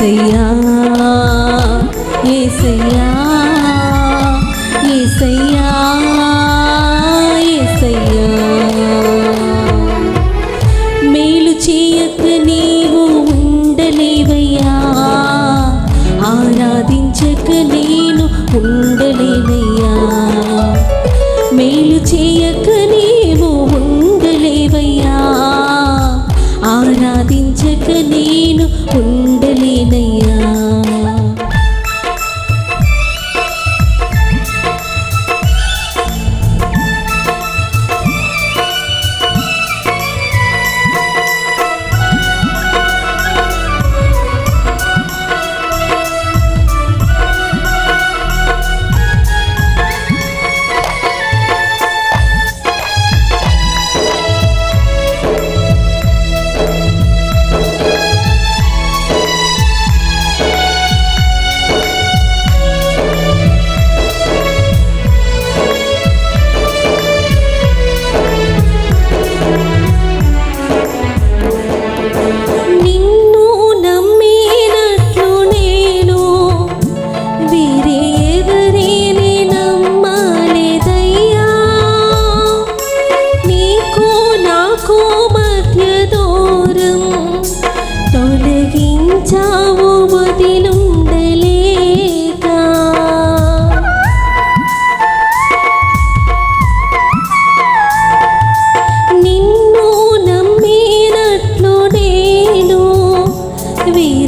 飞扬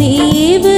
रे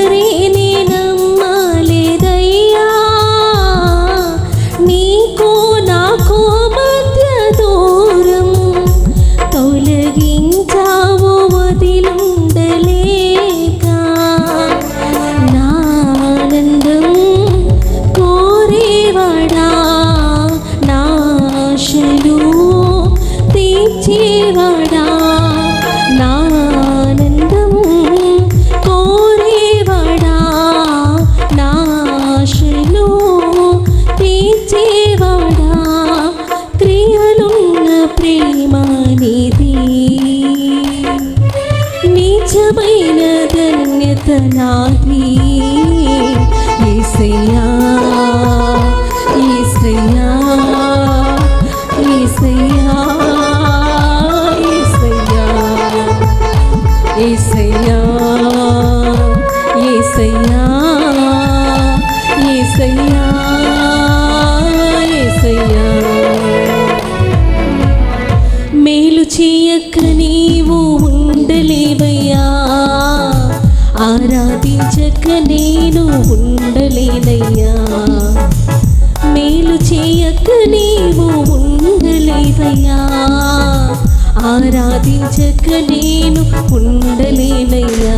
నిజమైన ధన్యత నాది ఈసయ్యా ఈసయ్యా ఈసయ్యా ఈసయ్యా ఈసయ్యా లేక నేను ఉండలేదయ్యా మేలు చేయక నీవు ఉండలేదయ్యా. ఆరాధించక నేను ఉండలేనయ్యా.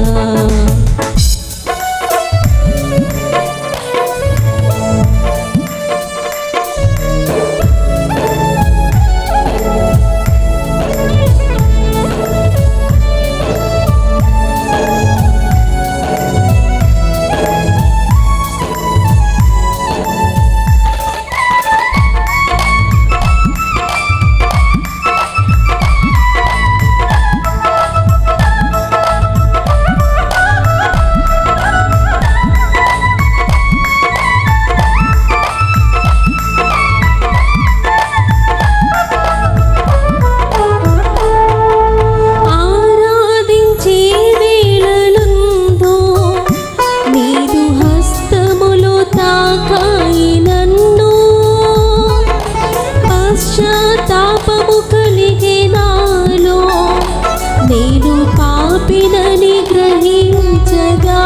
పాపినని గ్రహించగా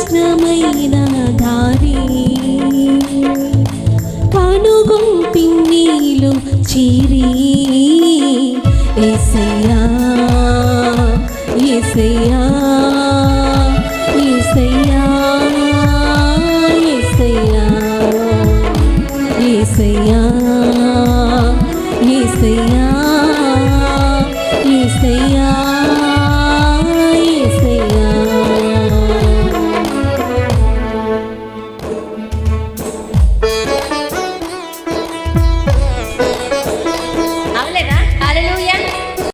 కృష్ణమైన దారి. కనుగొంపిన్నీలు చీరి. ఎసయా ఎసయా